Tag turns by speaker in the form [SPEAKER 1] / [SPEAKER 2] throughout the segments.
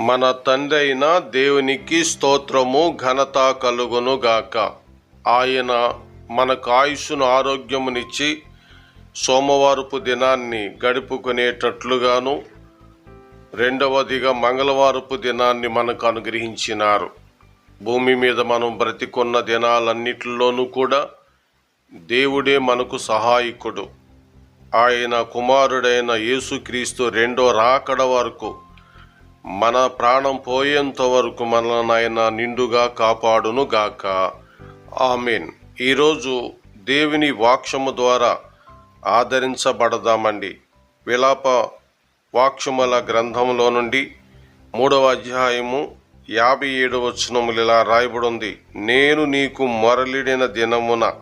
[SPEAKER 1] మన తండ్రి అయిన దేవునికి స్తోత్రము ఘనత కలుగునుగాక ఆయన మనకు ఆయుష్ను ఆరోగ్యమునిచ్చి సోమవారపు దినాన్ని గడుపుకునేటట్లుగాను రెండవదిగా మంగళవారపు దినాన్ని మనకు అనుగ్రహించినారు. భూమి మీద మనం బ్రతికున్న దినాలన్నిటిలోనూ కూడా దేవుడే మనకు సహాయకుడు. ఆయన కుమారుడైన యేసుక్రీస్తు రెండో రాకడ వరకు మన ప్రాణం పోయేంత వరకు మన నాయన నిండుగా కాపాడును గాక. ఆమెన్. ఈరోజు దేవుని వాక్షము ద్వారా ఆదరించబడదామండి. విలాప వాక్షముల గ్రంథంలో నుండి మూడవ అధ్యాయము యాభై ఏడు వచనములు ఇలా రాయబడి ఉంది నేను నీకు మొరలిడిన దినమున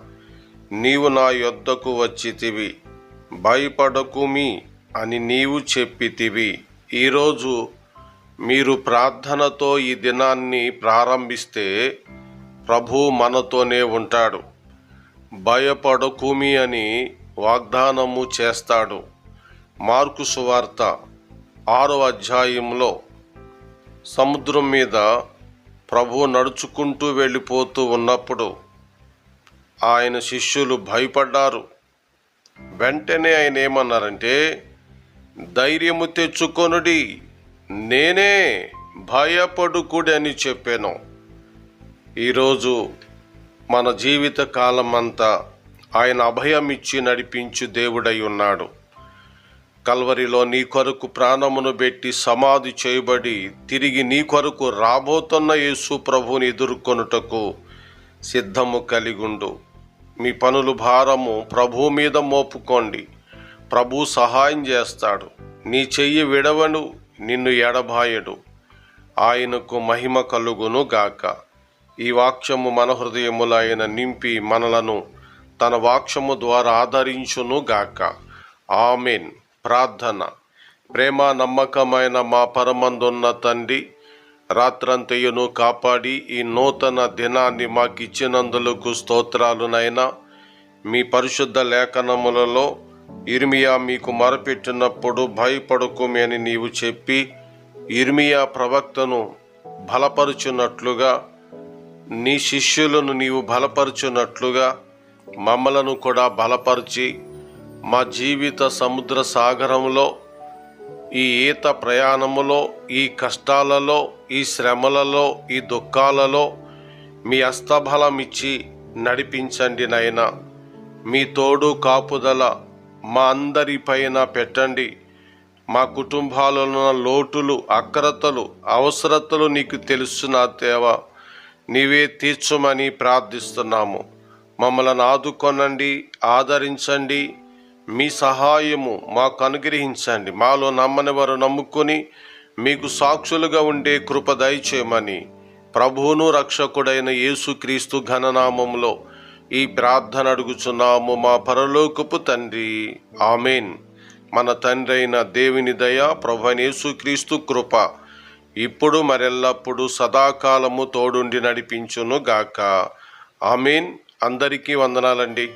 [SPEAKER 1] నీవు నా యొద్దకు వచ్చితివి. భయపడకుమి అని నీవు చెప్పితివి. ఈరోజు మీరు ప్రార్థనతో ఈ దినాన్ని ప్రారంభిస్తే ప్రభు మనతోనే ఉంటాడు. భయపడకుమి అని వాగ్దానము చేస్తాడు. మార్కు సువార్త ఆరో అధ్యాయంలో సముద్రం మీద ప్రభు నడుచుకుంటూ వెళ్ళిపోతూ ఉన్నప్పుడు ఆయన శిష్యులు భయపడ్డారు. వెంటనే ఆయన ఏమన్నారంటే ధైర్యము తెచ్చుకొనుడి. నేనే భయపడుకుడని అని చెప్పాను. ఈరోజు మన జీవిత కాలం అంతా ఆయన అభయం ఇచ్చి నడిపించు దేవుడై ఉన్నాడు. కల్వరిలో నీ కొరకు ప్రాణమును పెట్టి సమాధి చేయబడి తిరిగి నీ కొరకు రాబోతున్న యేసు ప్రభుని ఎదుర్కొనుటకు సిద్ధము కలిగుండు. మీ పనులు భారము ప్రభు మీద మోపుకోండి. ప్రభు సహాయం చేస్తాడు. నీ చెయ్యి విడవను నిన్ను ఎడబాయడు ఆయనకు మహిమ కలుగును గాక. ఈ వాక్యము మన హృదయములైన నింపి మనలను తన వాక్యము ద్వారా ఆదరించును గాక. ఆమెన్. ప్రార్థన. ప్రేమ నమ్మకమైన మా పరమందున్న తండ్రి రాత్రంతయును కాపాడి ఈ నూతన దినాన్ని మాకిచ్చినందులకు స్తోత్రాలునైనా మీ పరిశుద్ధ లేఖనములలో ఇర్మియా మీకు మొరపెట్టినప్పుడు భయపడుకుమి నీవు చెప్పి ఇర్మియా ప్రవక్తను బలపరుచున్నట్లుగా నీ శిష్యులను నీవు బలపరుచున్నట్లుగా మమ్మలను కూడా బలపరిచి మా జీవిత సముద్ర సాగరంలో ఈ ఈత ప్రయాణములో ఈ కష్టాలలో ఈ శ్రమలలో ఈ దుఃఖాలలో మీ అస్తబలమిచ్చి నడిపించండి నైనా మీ తోడు కాపుదల మా అందరిపైన పెట్టండి. మా కుటుంబాలలో ఉన్న లోటులు అక్రతలు అవసరతలు నీకు తెలుసు దేవా. నీవే తీర్చమని ప్రార్థిస్తున్నాము. మమ్మల్ని ఆదుకొనండి ఆదరించండి. మీ సహాయము మాకు అనుగ్రహించండి. మాలో నమ్మని వారు నమ్ముకొని మీకు సాక్షులుగా ఉండే కృప దయచేయమని ప్రభువును రక్షకుడైన యేసుక్రీస్తు ఘననామంలో ఈ ప్రార్థన అడుగుచున్నాము మా పరలోకపు తండ్రి. ఆమెన్. మన తండ్రి అయిన దేవుని దయ ప్రభు కృప ఇప్పుడు మరెల్లప్పుడు సదాకాలము తోడుండి నడిపించును గాక. ఆమెన్. అందరికీ వందనాలండి.